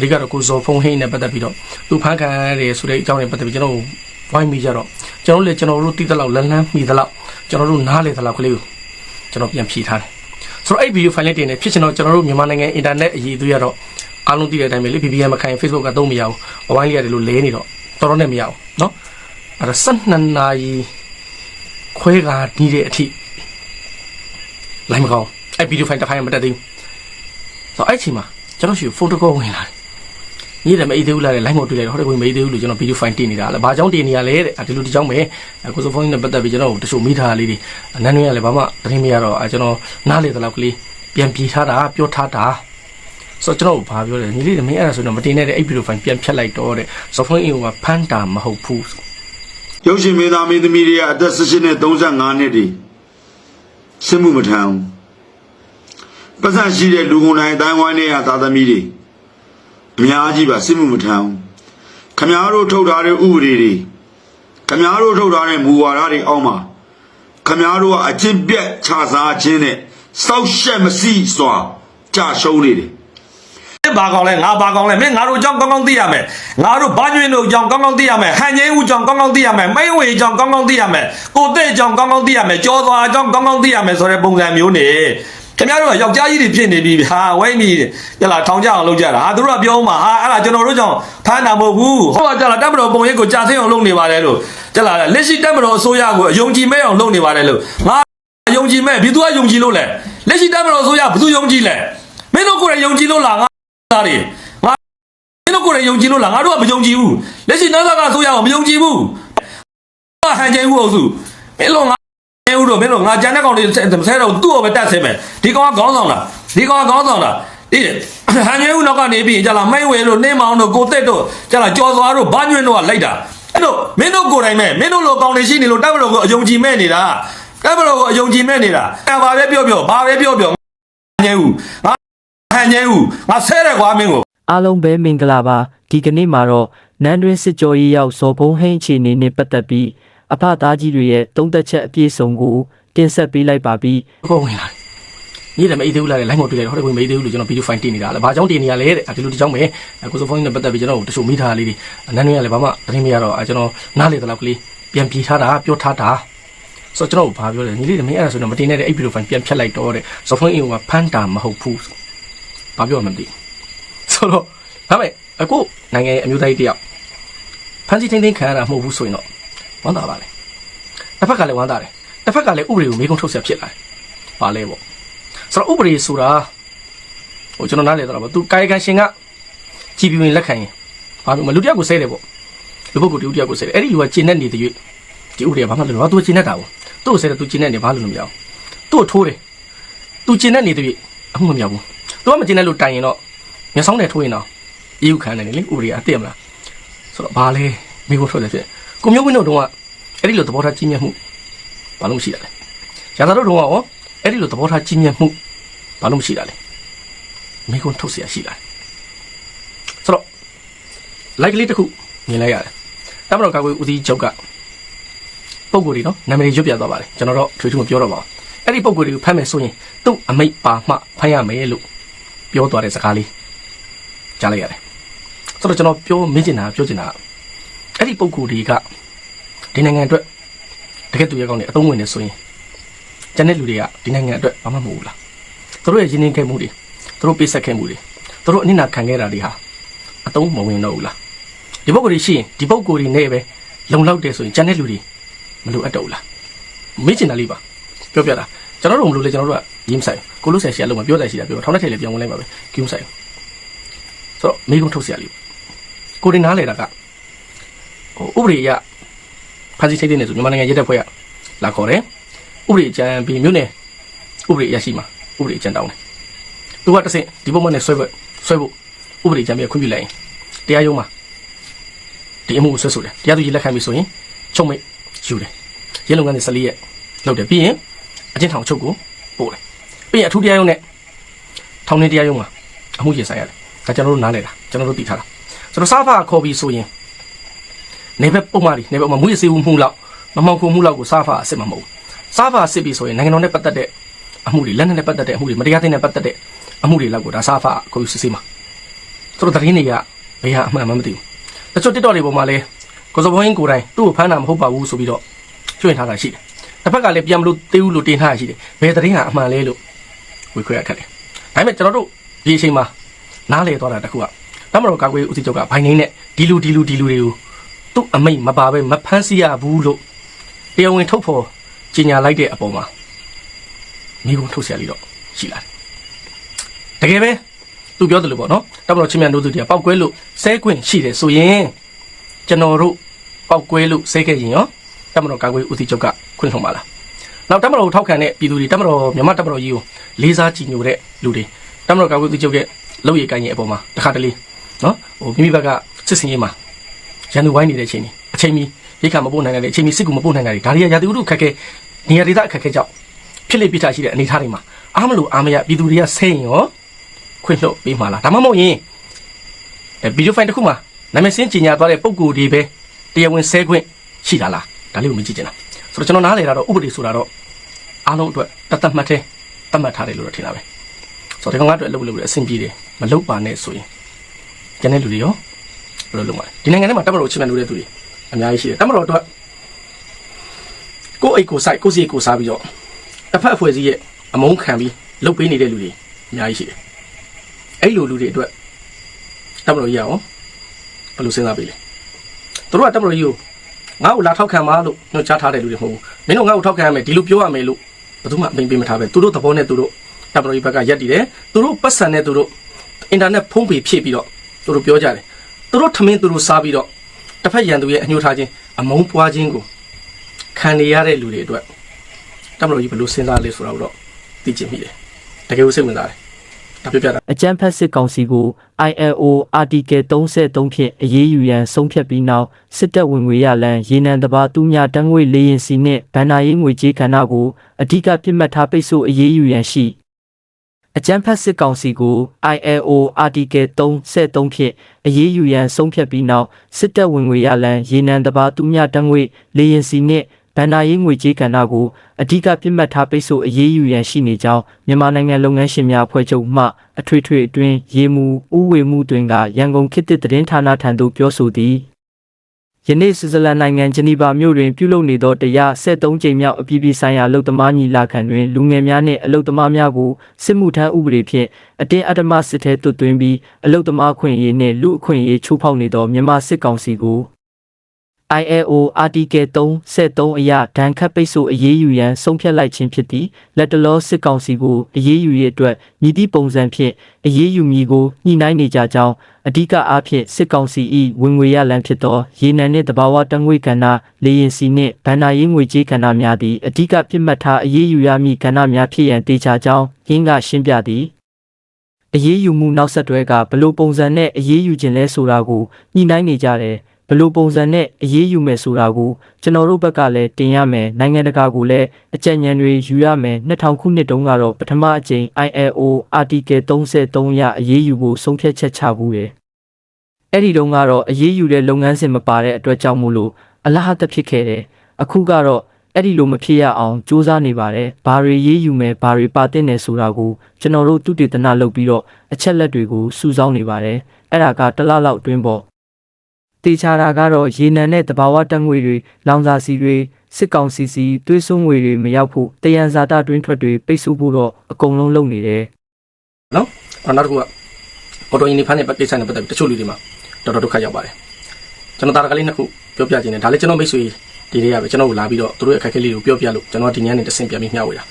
အဓိကတော့ကိုဇော်ဖုန်းဟိန်းနဲ့ပတ်သက်ပြီးတော့သူဖန်ခံရတယ်ဆိုတဲ့အကြောင်းနဲ့ပတ်သက်ပြီးကျွန်တော်တို့ဝိုင်းမိကြတော့ကျွန်တော်တို့လည်းကျွန်တော်တို့တိတလောက်လန်းလန်းမိသလောက်ကျွန်တော်တို့နားလေသလောက်ကလေးကိုကျွန်တော်ပြန်ဖြေထားတယ်ဆိုတော့အဲ့ဗီဒီယိုဖိုင်လေးတင်နေဖြစ်ကျွန်တော်ကျွန်တော်တို့မြန်မာနိုင်ငံအင်တာနက်အရေးသွေးရတော့အားလုံးသိတဲ့အတိုင်းပဲလေ VPN မခိုင် Facebook ကတော့မရဘူးဝိုင်းလေးရတယ်လို့လဲနေတော့တော်တော်နဲ့မရဘူးเนาะအဲ့ဒါ12နာရီခွဲကာနီးတဲ့အထိလိုက်မကောင်းအဲ့ဗီဒီယိုဖိုင်တစ်ဖိုင်မတက်သေးဘူးဆိုတော့အဲ့ချိန်မှာကျွန်တော်ရှိဖုန်းတစ်ကောဝင်လာတယ် ညီတယ်မအေးသေးဘူးလားလေ line မတွေ့လိုက်တော့ဟောတယ်ဝင်မအေးသေးဘူးလို့ကျွန်တော် video file တင်နေတာလေဘာကြောင့်တင်နေရလဲတဲ့ဒီလိုဒီကြောင့်ပဲကိုဆိုဖုန်းနဲ့ပတ်သက်ပြီးကျွန်တော်တချို့မိထားလေးတွေနန်းနွေးရလဲဘာမှသတင်းမရတော့ကျွန်တော်နားလေတဲ့လောက်ကလေးပြန်ပြေထားတာပြောထားတာဆိုတော့ကျွန်တော်ဘာပြောလဲညီလေးမင်းအဲ့ဒါဆိုတော့မတင်နဲ့တဲ့အဲ့ video file ပြန်ဖြတ်လိုက်တော့တဲ့ဆိုဖုန်းအင်ကဖန်တာမဟုတ်ဘူးရုပ်ရှင်မင်းသားမင်းသမီးတွေကအသက်16နဲ့35နှစ်တွေစစ်မှုမထမ်းဘူးပတ်စံရှိတဲ့လူကုန်တိုင်းအတိုင်းဝိုင်းတွေကသာသမီတွေ အများကြီးပါစစ်မှုမထမ်းဘူးခမားတို့ထုတ်ထားတဲ့ဥပဒေတွေခမားတို့ထုတ်ထားတဲ့မူဝါဒတွေအောက်မှာခမားတို့ကအကျင့်ပြက်ခြာစားခြင်းနဲ့စောက်ရှက်မစီစွာကြာရှုံးနေတယ်ဘာကောင်းလဲငါဘာကောင်းလဲမင်းငါတို့အကြောင်းကောင်းကောင်းသိရမယ်ငါတို့ဘာညွင်းတို့အကြောင်းကောင်းကောင်းသိရမယ်ဟန်ကျင်းဦးအကြောင်းကောင်းကောင်းသိရမယ်မိန်ဝေအကြောင်းကောင်းကောင်းသိရမယ်ကိုတဲ့အကြောင်းကောင်းကောင်းသိရမယ်ကြောသွားအကြောင်းကောင်းကောင်းသိရမယ်ဆိုတဲ့ပုံစံမျိုးနေ ခင်ဗျားတို့ကယောက်ျားကြီးတွေဖြစ်နေပြီဟာဝိုင်းပြီကြလားထောင်ကြအောင်လုပ်ကြတာဟာသူတို့ကပြောမှာဟာအဲ့ဒါကျွန်တော်တို့ကြောင့်ဖမ်းတာမဟုတ်ဘူးဟောကြလားတပ်မတော်ပုံရိပ်ကိုကြာသိအောင်လုပ်နေပါတယ်လို့ကြလားလက်ရှိတပ်မတော်အစိုးရကိုအယုံကြည်မဲ့အောင်လုပ်နေပါတယ်လို့ငါယုံကြည်မဲ့ဘယ်သူကယုံကြည်လို့လဲလက်ရှိတပ်မတော်အစိုးရဘယ်သူယုံကြည်လဲမင်းတို့ကိုယ်တိုင်ယုံကြည်လို့လားငါသားတွေငါမင်းတို့ကိုယ်တိုင်ယုံကြည်လို့လားငါတို့ကမယုံကြည်ဘူးလက်ရှိနောက်ဆက်ကဆိုရအောင်မယုံကြည်ဘူးဟာဟန်ကျင်းဦးအုပ်စုမင်းတို့ငါ ဟန်ဦးတို့မင်းတို့ငါကြမ်းတဲ့ကောင်တွေဆဲတော့သူ့ကိုပဲတတ်ဆဲမယ်ဒီကောင်ကခေါင်းဆောင်လားဒီကောင်ကခေါင်းဆောင်လားဒီဟန်ကျင်းဦးနောက်ကနေပြီးကြလားမိုင်းဝဲတို့နှင်းမောင်တို့ကိုတက်တို့ကြလားကြော်သွားတို့ဘာညွန့်တို့ကလိုက်တာအဲ့တော့မင်းတို့ကိုယ်တိုင်မဲ့မင်းတို့လိုကောင်တွေရှိနေလို့တပ်မတော်ကိုအယုံကြည်မဲ့နေတာတပ်မတော်ကိုအယုံကြည်မဲ့နေတာအဲ့ဘာပဲပြောပြောဘာပဲပြောပြောဟန်ကျင်းဦးငါဟန်ကျင်းဦးငါဆဲတယ်ကွာမင်းကိုအားလုံးပဲမင်္ဂလာပါဒီကနေ့မှာတော့နန်းတွင်းစစ်ကြောရေးရောက်ဇော်ဘုံဟင်းအခြေအနေနဲ့ပတ်သက်ပြီး အဖသားကြီးတွေရဲ့တုံးသက်ချက်အပြည့်စုံကိုတင်ဆက်ပေးလိုက်ပါပြီကောဝင်လာတယ်ညီတယ်မအေးသေးဘူးလားလေ line မတွေ့လိုက်တော့ဟောတယ်ဝင်မအေးသေးဘူးလို့ကျွန်တော် video file တင်နေတာလေဘာကြောင့်တင်နေရလဲတဲ့ဒီလိုဒီကြောင့်ပဲကိုဆိုဖုန်းနဲ့ပတ်သက်ပြီးကျွန်တော်တချို့မိထားလေးတွေနန်းနွေးရလဲဘာမှသတင်းမရတော့ကျွန်တော်နားလေတဲ့လောက်ကလေးပြန်ပြေထားတာပြောထားတာဆိုတော့ကျွန်တော်ဘာပြောလဲညီလေးမင်းအဲ့ဒါဆိုတော့မတင်နဲ့တဲ့အဲ့ video file ပြန်ဖြတ်လိုက်တော့တဲ့ဆိုဖုန်းအင်ကဖန်တာမဟုတ်ဘူးဘာပြောမှမသိဆိုတော့ဒါပေမဲ့အခုနိုင်ငံရဲ့အမျိုးသားကြီးတယောက်ဖန်စီထိန်ထိန်ခံရတာမဟုတ်ဘူးဆိုရင်တော့ ဝမ်းသာပါလေတစ်ဖက်ကလည်းဝမ်းသာတယ်တစ်ဖက်ကလည်းဥပဒေကိုမေးခွန်းထုတ်ဆက်ဖြစ်လာတယ်ပါလဲပေါ့ဆိုတော့ဥပဒေဆိုတာဟိုကျွန်တော်နားလည်တော့ဗောသူကာယကံရှင်ကကြည်ပြင်းလက်ခံရင်ဘာလို့မလူတယောက်ကိုဆဲတယ်ဗောလူပုဂ္ဂိုလ်တူတယောက်ကိုဆဲတယ်အဲ့ဒီလူကကျင့်တဲ့နေတဲ့၍ဒီဥပဒေကဘာမှလုပ်လို့ဘာသူကျင့်တဲ့တာဗောသူ့ကိုဆဲတယ်သူကျင့်တဲ့နေဘာလို့လို့မရအောင်သူ့ကိုထိုးတယ်သူကျင့်တဲ့နေတဲ့၍အမှုမမြောက်ဘူးသူကမကျင့်တဲ့လို့တိုင်ရင်တော့မျက်စောင်းနဲ့ထိုးရင်တော့အေးဥခံတယ်လေဥပဒေကအသိရမလားဆိုတော့ဘာလဲမိဖို့ထွက်တယ်ဖြစ် ကိုမျိုးဝင်းတို့တုန်းကအဲ့ဒီလိုသဘောထားကြီးမြတ်မှုဘာလို့မရှိတာလဲရာသာတို့တုန်းကရောအဲ့ဒီလိုသဘောထားကြီးမြတ်မှု ဘာလို့မရှိတာလဲမိကုန်းထုတ်เสียရှိလာတယ်ဆိုတော့ like လေးတစ်ခုမြင်လိုက်ရတယ်တမတော်ကာကွယ်ဦးစီးချုပ်ကပုံကိုယ်တွေနော်နာမည်ရွတ်ပြသွားပါတယ်ကျွန်တော်တော့ထွေထူးမပြောတော့ပါဘူးအဲ့ဒီပုံကိုယ်တွေကိုဖမ်းမယ်ဆိုရင်သူ့အမိတ်ပါမှဖမ်းရမယ်လို့ပြောသွားတဲ့စကားလေးကြားလိုက်ရတယ်ဆိုတော့ကျွန်တော်ပြောမင်းကျင်တာပြောကျင်တာက အဲ့ဒီပုံကိုယ်တွေကဒီနိုင်ငံအတွက်တကယ်သူရဲကောင်းနေအသုံးဝင်နေဆိုရင်ကျန်တဲ့လူတွေကဒီနိုင်ငံအတွက်ဘာမှမဟုတ်ဘူးလားသူတို့ရဲ့ရင်းနှီးခဲ့မှုတွေသူတို့ပေးဆက်ခဲ့မှုတွေသူတို့အနစ်နာခံခဲ့တာတွေဟာအသုံးမဝင်တော့ဘူးလားဒီပုံကိုယ်တွေရှိရင်ဒီပုံကိုယ်တွေနဲ့ပဲလုံလောက်တယ်ဆိုရင်ကျန်တဲ့လူတွေမလိုအပ်တော့ဘူးလားမေ့ချင်တာလေးပါပြောပြတာကျွန်တော်တို့မလို့လေကျွန်တော်တို့ကရင်းဆိုင်ကိုလို့ဆယ်ရှီကလုံးမပြောတယ်ရှိတာပြောထောင်းတဲ့ထဲလေပြောင်းဝင်လိုက်ပါပဲကျူးဆိုင်ဆိုတော့မိကုံထုတ်ဆရာလေးကိုတင်နားလေတာက ဥပဒေအရဖန်စီထိတ်တဲ့နေဆိုမြန်မာနိုင်ငံရဲတပ်ဖွဲ့ကလာခေါ်တယ်ဥပဒေအကြံပြီးမြို့နယ်ဥပဒေအရရှိမှာဥပဒေအကြံတောင်းတယ်။သူကတစ်ဆင့်ဒီပုံမှန်နဲ့ဆွဲဖို့ဆွဲဖို့ဥပဒေအကြံပြခွင့်ပြုလိုက်ရင်တရားရုံးမှာဒီအမှုကိုဆွဲဆိုတယ်။တရားသူကြီးလက်ခံပြီဆိုရင်ချုပ်မိတ်ယူတယ်။ရဲလုပ်ငန်းတွေ14ရက်လုပ်တယ်ပြီးရင်အကျဉ်းထောင်ချုပ်ကိုပို့တယ်။ပြီးရင်အထူးတရားရုံးနဲ့ထောင်နေတရားရုံးမှာအမှုရင်ဆိုင်ရတယ်။ဒါကျွန်တော်တို့နားလည်တာကျွန်တော်တို့သိထားတာ။ဆိုတော့စားဖာခေါ်ပြီးဆိုရင် နေဘက်ပုံမှန်ဒီနေဘက်မှာမူရစေဘူးမှုလောက်မမောင်ခုမှုလောက်ကိုစားဖာအစ်စ်မှာမဟုတ်ဘူး။စားဖာအစ်စ်ပြီဆိုရင်နိုင်ငံတော်နဲ့ပတ်သက်တဲ့အမှုတွေလက်နက်နဲ့ပတ်သက်တဲ့အမှုတွေမတရားသင်းနဲ့ပတ်သက်တဲ့အမှုတွေလောက်ကိုဒါစာဖာကိုစစ်ဆေးမှာသူတို့သတင်းတွေကဘယ်ဟာအမှန်မှမသိဘူးတချို့ TikTok တွေပေါ်မှာလဲကိုစဘွင်းကိုယ်တိုင်သူ့ကိုဖမ်းတာမဟုတ်ပါဘူးဆိုပြီးတော့ကျွင့်ထားတာရှိတယ်တစ်ဖက်ကလည်းပြန်မလို့တေးဦးလို့တင်ထားတာရှိတယ်ဘယ်သတင်းဟာအမှန်လဲလို့ဝေခွဲရခက်တယ်ဒါပေမဲ့ကျွန်တော်တို့ဒီအချိန်မှာနားလေသွားတာတခုကတမတော်ကာကွယ်ဦးစီးချုပ်ကဘိုင်နေနဲ့ဒီလူဒီလူဒီလူတွေကို သူ့အမိတ်မပါပဲမဖမ်းဆီးရဘူးလို့တရားဝင်ထုတ်ဖော်ကြေညာလိုက်တဲ့အပေါ်မှာမိကုံထုတ်ဆရာလေးတော့ရှိလာတယ်တကယ်ပဲသူပြောတယ်လို့ပေါ့နော်တမတော်ချင်းမြန်တို့သူတွေကပောက်ကွဲလို့ဆဲခွင့်ရှိတယ်ဆိုရင်ကျွန်တော်တို့ပောက်ကွဲလို့ဆဲခဲ့ရင်ရောတမတော်ကာကွယ်ဦးစီးချုပ်ကခွင့်ထုတ်ပါလားနောက်တမတော်ကိုထောက်ခံတဲ့ပြည်သူတွေတမတော်မြန်မာတမတော်ကြီးကိုလေးစားကြည်ညိုတဲ့လူတွေတမတော်ကာကွယ်ဦးစီးချုပ်ရဲ့လုပ်ရည်ကိုင်းရဲ့အပေါ်မှာတခါတလေနော်ဟိုမိမိဘက်ကစစ်စင်ရေးမှာ ရန်သူဝိုင်းနေတဲ့အချိန်ကြီးအချိန်ကြီးရိတ်ခါမပို့နိုင်တဲ့အချိန်ကြီးစစ်ကူမပို့နိုင်တာတွေဒါတွေကရာသီဥတုခက်ခဲနေရာဒေသအခက်ခဲကြောင့်ဖြစ်လေပြစ်တာရှိတဲ့အနေအထားတွေမှာအားမလို့အားမရပြည်သူတွေကဆဲရင်ရောခွင့်လွှတ်ပေးမှာလားဒါမှမဟုတ်ရင်အဲဗီဒီယိုဖိုင်တစ်ခုမှာနာမည်စင်းကြီးညာသွားတဲ့ပုံကိုယ်တွေပဲတရားဝင်ဆဲခွင့်ရှိတာလားဒါလေးကိုမကြည့်ချင်တာဆိုတော့ကျွန်တော်နားလေတာတော့ဥပဒေဆိုတာတော့အားလုံးအတွက်တတ်တတ်မှတ်တဲ့တတ်မှတ်ထားတယ်လို့တော့ထင်တာပဲဆိုတော့ဒီကောင်ကအတွက်အလုပ်လုပ်လို့အဆင်ပြေတယ်မလုပ်ပါနဲ့ဆိုရင်ကျန်တဲ့လူတွေရောဘယ် လိုလုပ်မှာလဲဒီနိုင်ငံထဲမှာတပ်မတော်ချစ်မြတ်လို့တဲ့သူတွေအများကြီးရှိတယ်တပ်မတော်အတွက်ကိုယ့်အိတ်ကိုစိုက်ကိုယ့်စီကိုယ်စားပြီးတော့တစ်ဖက်အဖွဲ့အစည်းရဲ့အမုန်းခံပြီးလုပ်ပေးနေတဲ့လူတွေအများကြီးရှိတယ်အဲ့လိုလူတွေအတွက်တပ်မတော်ကြီးရအောင်ဘယ်လိုစဉ်းစားပေးလဲသူတို့ကတပ်မတော်ကြီးကိုငါ့ကိုလာထောက်ခံပါလို့ညွှန်ကြားထားတဲ့လူတွေမဟုတ်ဘူးမင်းတို့ငါ့ကိုထောက်ခံရမယ်ဒီလိုပြောရမယ်လို့ဘယ်သူမှအမိန်ပေးမထားပဲသူတို့သဘောနဲ့သူတို့တပ်မတော်ကြီးဘက်ကရက်တည်တယ်သူတို့ပတ်စံနဲ့သူတို့အင်တာနက်ဖုန်းပေဖြည့်ပြီးတော့သူတို့ပြောကြတယ် သူတို့ထမင်းသူတို့စားပြီးတော့တစ်ဖက်ရန်သူရဲ့အညှိုးထားခြင်းအမုန်းပွားခြင်းကိုခံနေရတဲ့လူတွေအတွက်တပ်မတော်ကြီးဘယ်လိုစဉ်းစားလဲဆိုတာကိုတော့သိချင်မိတယ်တကယ်ကိုစိတ်ဝင်စားတယ်ဒါပြောပြတာအကြမ်းဖက်စစ်ကောင်စီကို ILO Article 33ဖြင့်အရေးယူရန်ဆုံးဖြတ်ပြီးနောက်စစ်တပ်ဝင်ငွေရလန်ရေနံတဘာတူးများတန်းငွေလေရင်စီနှင့်ဗန္နာရေးငွေကြေးခန္ဓာကိုအဓိကပြစ်မှတ်ထားပိတ်ဆို့အရေးယူရန်ရှိ အကြမ်းဖက်စစ်ကောင်စီကို ILO Article 33ဖြင့်အရေးယူရန်ဆုံးဖြတ်ပြီးနောက်စစ်တပ်ဝင်ငွေရလန်ရေနံတဘာတူးများတန်းငွေလေရင်စီနှင့်ဗန္နာရေးငွေကြေးကဏ္ဍကိုအဓိကပြစ်မှတ်ထားပိတ်ဆို့အရေးယူရန်ရှိနေကြောင်းမြန်မာနိုင်ငံလုပ်ငန်းရှင်များအဖွဲ့ချုပ်မှအထွေထွေအတွင်းရေမူဥဝေမှုတွင်ကရန်ကုန်ခေတ်သစ်သတင်းဌာနထံသို့ပြောဆိုသည် ယနေ့ဆွစ်ဇာလန်နိုင်ငံဂျနီဗာမြို့တွင်ပြုလုပ်နေသောတရား73ကြိမ်မြောက်အပြည်ပြည်ဆိုင်ရာအလုပ်သမားညီလာခံတွင်လူငယ်များနှင့်အလုပ်သမားများကိုစစ်မှုထမ်းဥပဒေဖြင့်အတင်းအဓမ္မစစ်ထဲတွတ်သွင်းပြီးအလုပ်သမားခွင့်ရေးနှင့်လူအခွင့်အရေးချိုးဖောက်နေသောမြန်မာစစ်ကောင်စီကို ILO Article 33အရဒဏ်ခတ်ပိတ်ဆို့အရေးယူရန်ဆုံးဖြတ်လိုက်ခြင်းဖြစ်သည်လက်တလောစစ်ကောင်စီကိုအရေးယူရေးအတွက်မြည်သည့်ပုံစံဖြင့်အရေးယူမည်ကိုညှိနှိုင်းနေကြကြောင်းအဓိကအားဖြင့်စစ်ကောင်စီ၏ဝင်ငွေရလမ်းဖြစ်သောရေနံနှင့်တဘာဝတံငွေကဏ္ဍလေရင်စီနှင့်ဗန္နာရေးငွေကြေးကဏ္ဍများသည်အဓိကပြစ်မှတ်ထားအရေးယူရမည့်ကဏ္ဍများဖြစ်ရန်တေချာကြောင်းရင်းကရှင်းပြသည်အရေးယူမှုနောက်ဆက်တွဲကဘလို့ပုံစံနဲ့အရေးယူခြင်းလဲဆိုတာကိုညှိနှိုင်းနေကြတယ် ဘလို့ပုံစံနဲ့အရေးယူမယ်ဆိုတာကိုကျွန်တော်တို့ဘက်ကလည်းတင်ရမယ်နိုင်ငံတကာကလည်းအကြံဉာဏ်တွေယူရမယ်2000ခုနှစ်တုန်းကတော့ပထမအကြိမ် ILO Article 33ရအရေးယူဖို့ဆုံးဖြတ်ချက်ချဘူးတယ်အဲ့ဒီတုန်းကတော့အရေးယူတဲ့လုပ်ငန်းစဉ်မပါတဲ့အတွက်ကြောင့်မို့လို့အလဟတ်ဖြစ်ခဲ့တယ်အခုကတော့အဲ့ဒီလိုမဖြစ်ရအောင်စူးစမ်းနေပါတယ်ဘာတွေရေးယူမယ်ဘာတွေပါတင်နေဆိုတာကိုကျွန်တော်တို့တုတေသနလုပ်ပြီးတော့အချက်လက်တွေကိုစုဆောင်းနေပါတယ်အဲ့ဒါကတစ်လလောက်အတွင်းပေါ့ တေချာတာကတော့ရေနံနဲ့တဘာဝတက်ငွေတွေလောင်စာစီတွေစစ်ကောင်စီစီသွေးစွန်းငွေတွေမရောက်ဖို့တယံဇာတာတွင်းထွက်တွေပိတ်ဆို့ဖို့တော့အကုန်လုံးလုပ်နေတယ်နော်အဲ့နောက်တစ်ခုကပေါ်တော်ရင်နေဖမ်းတဲ့ပတ်ကိစ္စနဲ့ပတ်သက်ပြီးတချို့လူတွေမှာတော်တော်ဒုက္ခရောက်ပါတယ်ကျွန်တော်တာရကလေးနှစ်ခုပြောပြခြင်းနဲ့ဒါလည်းကျွန်တော်မိတ်ဆွေဒီတွေကပဲကျွန်တော်ကိုလာပြီးတော့သူတို့ရဲ့အခက်အခဲလေးကိုပြောပြလို့ကျွန်တော်ဒီညနေတစ်ဆင့်ပြန်ပြီးမျှဝေတာ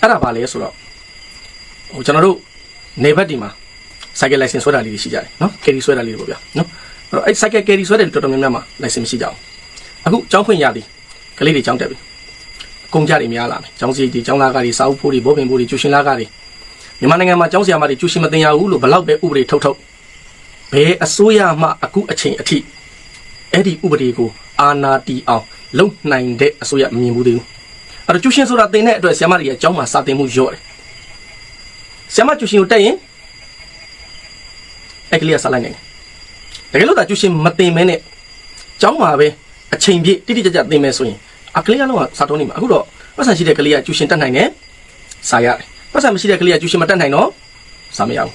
အဲ့ဒါပါလေဆိုတော့ဟိုကျွန်တော်တို့နေဘက်ဒီမှာ cycle license ဆွဲတာလေးတွေရှိကြတယ်နော် carry ဆွဲတာလေးတွေပေါ့ဗျာနော်အဲ့ တော့အဲ့ cycle carry ဆွဲတဲ့လူတော်တော်များများမှာ license မရှိကြဘူးအခုကျောင်းဖွင့်ရသည်ကလေးတွေကျောင်းတက်ပြီအကုန်ကြတွေများလာမယ်ကျောင်းစီတွေကျောင်းသားကတွေစာအုပ်ဖို့တွေဘောပင်ဖို့တွေကျူရှင်လာကတွေမြန်မာနိုင်ငံမှာကျောင်းဆရာမတွေကျူရှင်မတင်ရဘူးလို့ဘလောက်ပဲဥပဒေထုတ်ထုတ်ဘယ်အစိုးရမှအခုအချိန်အထိအဲ့ဒီဥပဒေကိုအာဏာတီအောင်လုံနိုင်တဲ့အစိုးရမမြင်ဘူးသေးဘူးအဲ့တော့ကျူရှင်ဆိုတာတင်တဲ့အတွက်ဆရာမတွေရဲ့ကျောင်းမှာစာသင်မှုလျော့တယ်ဆရာမကျူရှင်ကိုတက်ရင်အဲ့ကလေးကစာလိုက်နိုင်တယ် တကယ်လို့ဒါကျူရှင်မတင်မဲနဲ့ကျောင်းမှာပဲအချိန်ပြည့်တိတိကျကျသင်မယ်ဆိုရင်အကလေးကလုံးကစာတုံးနေမှာအခုတော့ပတ်စံရှိတဲ့ကလေးကကျူရှင်တက်နိုင်တယ်စာရတယ်ပတ်စံမရှိတဲ့ကလေးကကျူရှင်မတက်နိုင်တော့စာမရဘူး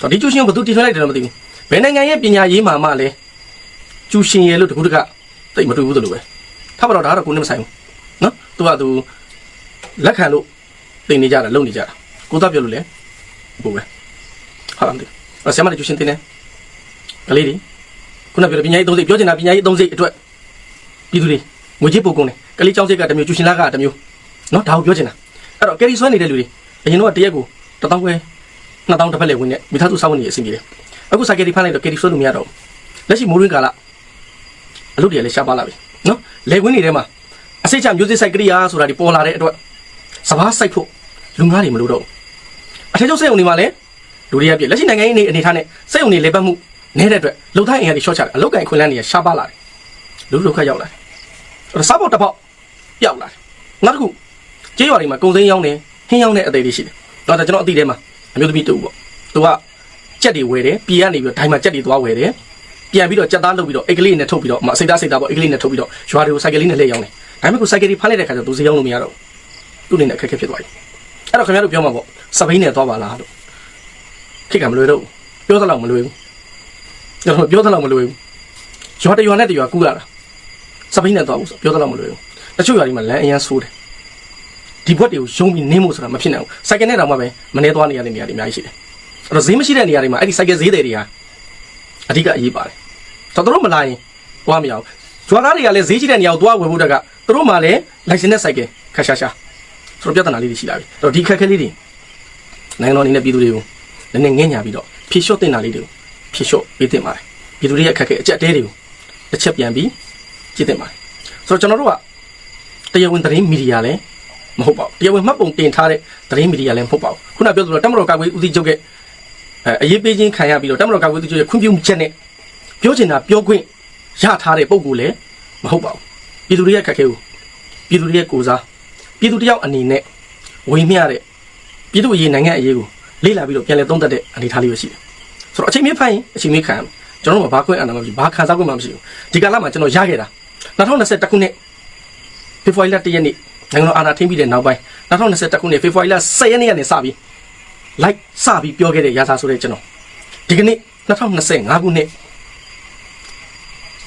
ဆိုတော့ဒီကျူရှင်ကိုဘယ်သူတည်ထွန်းလိုက်တယ်တော့မသိဘူးဘယ်နိုင်ငံရဲ့ပညာရေးမှာမှလည်းကျူရှင်ရဲ့လို့တကူတကတိတ်မတွေ့ဘူးသလိုပဲထားပါတော့ဒါကတော့ကိုနဲ့မဆိုင်ဘူးနော်သူကသူလက်ခံလို့တင်နေကြတာလုံနေကြတာကိုသားပြောလို့လေဘူးပဲဟာမသိဘူးအဲ့ဆရာမလည်းကျူရှင်တင်တယ် ကလေးတွေခုနပြောတဲ့ပညာရေးသုံးစိတ်ပြောချင်တာပညာရေးသုံးစိတ်အတွက်ပြည်သူတွေငွေကြေးပို့ကုန်တယ်ကလေးကျောင်းစိတ်ကတစ်မျိုးကျူရှင်လာကတစ်မျိုးနော်ဒါကိုပြောချင်တာအဲ့တော့ကယ်ရီဆွဲနေတဲ့လူတွေအရင်တော့တရက်ကိုတစ်တောင်းခွဲနှစ်တောင်းတစ်ဖက်လေဝင်နေမိသားစုစောင့်နေအဆင်ပြေတယ်အခုစာကယ်ရီဖမ်းလိုက်တော့ကယ်ရီဆွဲလို့မရတော့ဘူးလက်ရှိမိုးရင်းကာလအလုပ်တွေလည်းရှားပါလာပြီနော်လေဝင်းတွေထဲမှာအစိတ်ချမျိုးစစ်ဆိုင်ကရိယာဆိုတာဒီပေါ်လာတဲ့အတွက်စဘာစိုက်ဖို့လူငါးတွေမလို့တော့ဘူးအထက်ကျောက်စိတ်ုံတွေမှာလည်းလူတွေကပြည့်လက်ရှိနိုင်ငံရေးအနေအနေထားနဲ့စိတ်ုံတွေလေပတ်မှု နေတဲ့အတွက်လုံတိုင်းအင်အားတွေရှော့ချတယ်အလုတ်ကင်ခွင်လန်းတွေရှားပါလာတယ်လူလူခတ်ရောက်လာတယ်အဲ့တော့စားပေါက်တစ်ပေါက်ပျောက်လာတယ်နောက်တစ်ခုကျေးရွာတွေမှာကုံစိမ်းရောင်းတယ်ဟင်းရောင်းတဲ့အသေးတွေရှိတယ်တော့ဒါကျွန်တော်အတိထဲမှာအမျိုးသမီးတူပေါ့သူကကြက်တွေဝယ်တယ်ပြည်ကနေပြီးတော့ဒိုင်မှာကြက်တွေသွားဝယ်တယ်ပြန်ပြီးတော့ကြက်သားလုပ်ပြီးတော့အိတ်ကလေးနဲ့ထုတ်ပြီးတော့မစိတ်သားစိတ်သားပေါ့အိတ်ကလေးနဲ့ထုတ်ပြီးတော့ရွာတွေကိုစိုက်ကလေးနဲ့လှည့်ရောင်းတယ်ဒါပေမဲ့ကိုစိုက်ကလေးဖမ်းလိုက်တဲ့ခါကျတော့သူစရောင်းလို့မရတော့ဘူးသူ့အနေနဲ့အခက်အခဲဖြစ်သွားပြီအဲ့တော့ခင်ဗျားတို့ပြောမှာပေါ့စပိန်နဲ့သွားပါလားလို့ခိတ်ကမလွယ်တော့ဘူးပြောသလောက်မလွယ်ဘူး ကျွန်တော်ပြောသလောက်မလွယ်ဘူးရွာတရွာနဲ့တရွာကူးရတာစပိန်နဲ့သွားဘူးဆိုပြောသလောက်မလွယ်ဘူးတချို့ရွာတွေမှာလမ်းအရန်ဆိုးတယ်ဒီဘွက်တွေကိုယုံပြီးနင်းဖို့ဆိုတာမဖြစ်နိုင်ဘူးစိုက်ကနဲ့တောင်မှပဲမနေသွားနေရတဲ့နေရာတွေအများကြီးရှိတယ်အဲ့တော့ဈေးမရှိတဲ့နေရာတွေမှာအဲ့ဒီစိုက်ကဈေးတွေတွေဟာအဓိကအရေးပါတယ်တော်တော်မလာရင်သွားမရအောင်ရွာသားတွေကလည်းဈေးရှိတဲ့နေရာကိုသွားဝယ်ဖို့တက်ကသူတို့မှလည်းလိုင်စင်နဲ့စိုက်ကခါရှာရှာဆိုတော့ပြဿနာလေးတွေရှိလာပြီအဲ့တော့ဒီခက်ခဲလေးတွေနိုင်ငံတော်အနေနဲ့ပြည်သူတွေကိုလည်းနည်းငဲ့ညာပြီးတော့ဖြေလျှော့တင်တာလေးတွေကို ဖြေလျှော့ပေးတင်ပါတယ်ပြည်သူတွေရဲ့အခက်အခဲအကြက်အတဲတွေကိုတစ်ချက်ပြန်ပြီးကြည့်တင်ပါတယ်ဆိုတော့ကျွန်တော်တို့ကတရားဝင်သတင်းမီဒီယာလည်းမဟုတ်ပါဘူးတရားဝင်မှတ်ပုံတင်ထားတဲ့သတင်းမီဒီယာလည်းမဟုတ်ပါဘူးခုနပြောသလိုတမတော်ကာကွယ်ဦးစီးချုပ်ရဲ့အဲအရေးပေးခြင်းခံရပြီးတော့တမတော်ကာကွယ်ဦးစီးချုပ်ရဲ့ခွင့်ပြုချက်နဲ့ပြောချင်တာပြောခွင့်ရထားတဲ့ပုံကိုလည်းမဟုတ်ပါဘူးပြည်သူတွေရဲ့ခက်ခဲကိုပြည်သူတွေရဲ့ကိုစားပြည်သူတယောက်အနေနဲ့ဝေမျှတဲ့ပြည်သူအရေးနိုင်ငံအရေးကိုလေ့လာပြီးတော့ပြန်လည်သုံးသပ်တဲ့အနေအထားလေးပဲရှိတယ် ဆိုတော့အချိန်မြင့်ဖိုင်အချိန်မြင့်ခံရမယ်ကျွန်တော်တို့ကဘာခွင့်အာဏာမရှိဘာခံစားခွင့်မှမရှိဘူးဒီကာလမှာကျွန်တော်ရခဲ့တာ2021ခုနှစ်ဖေဖော်ဝါရီလ1ရက်နေ့နိုင်ငံတော်အာဏာထိန်းပြီးတဲ့နောက်ပိုင်း2021ခုနှစ်ဖေဖော်ဝါရီလ10ရက်နေ့ကနေစပြီးလိုက်စပြီးပြောခဲ့တဲ့ရာသာဆိုတဲ့ကျွန်တော်ဒီကနေ့2025ခုနှစ်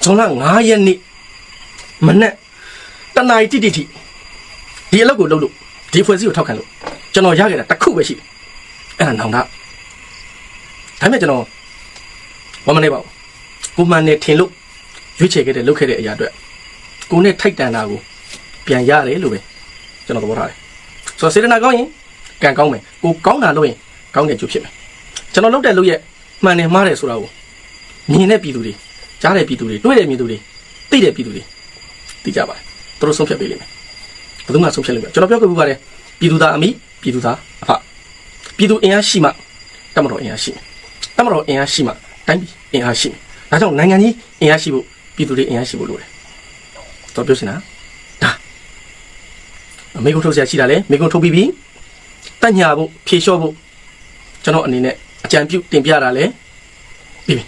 ဇွန်လ9ရက်နေ့မနေ့တနာရီတိတိတိဒီအလုပ်ကိုလုပ်လို့ဒီဖွဲ့စည်းကိုထောက်ခံလို့ကျွန်တော်ရခဲ့တာတစ်ခုပဲရှိတယ်အဲ့ဒါနောင်တ ဒါပေမဲ့ကျွန်တော်ဘာမနေပါဘူးကိုမှန်နေထင်လို့ရွေးချယ်ခဲ့တဲ့လုပ်ခဲ့တဲ့အရာအတွက်ကိုနဲ့ထိုက်တန်တာကိုပြန်ရတယ်လို့ပဲကျွန်တော်သဘောထားတယ်ဆိုတော့စေတနာကောင်းရင်ကံကောင်းမယ်ကိုကောင်းတာလုပ်ရင်ကောင်းတဲ့ကျိုးဖြစ်မယ်ကျွန်တော်လုပ်တဲ့လုပ်ရဲ့မှန်တယ်မှားတယ်ဆိုတာကိုမြင်တဲ့ပြည်သူတွေကြားတဲ့ပြည်သူတွေတွေ့တဲ့ပြည်သူတွေသိတဲ့ပြည်သူတွေသိကြပါတယ်သူတို့ဆုံးဖြတ်ပေးလိမ့်မယ်ဘယ်သူမှဆုံးဖြတ်လိမ့်မယ်ကျွန်တော်ပြောခဲ့ပူပါတယ်ပြည်သူသားအမိပြည်သူသားအဖပြည်သူအင်အားရှိမှတမတော်အင်အားရှိမယ်တ မတော်အင်အားရှိမှတိုင်းပြည်အင်အားရှိမယ်ဒါကြောင့်နိုင်ငံကြီးအင်အားရှိဖို့ပြည်သူတွေအင်အားရှိဖို့လိုတယ်တော့ပြောစင်တာဒါအမေကုန်းထုတ်ဆရာရှိတာလေမေကုန်းထုတ်ပြီးပြီတက်ညာဖို့ဖြေလျှော့ဖို့ကျွန်တော်အနေနဲ့အကြံပြုတင်ပြတာလေပြီးပြီ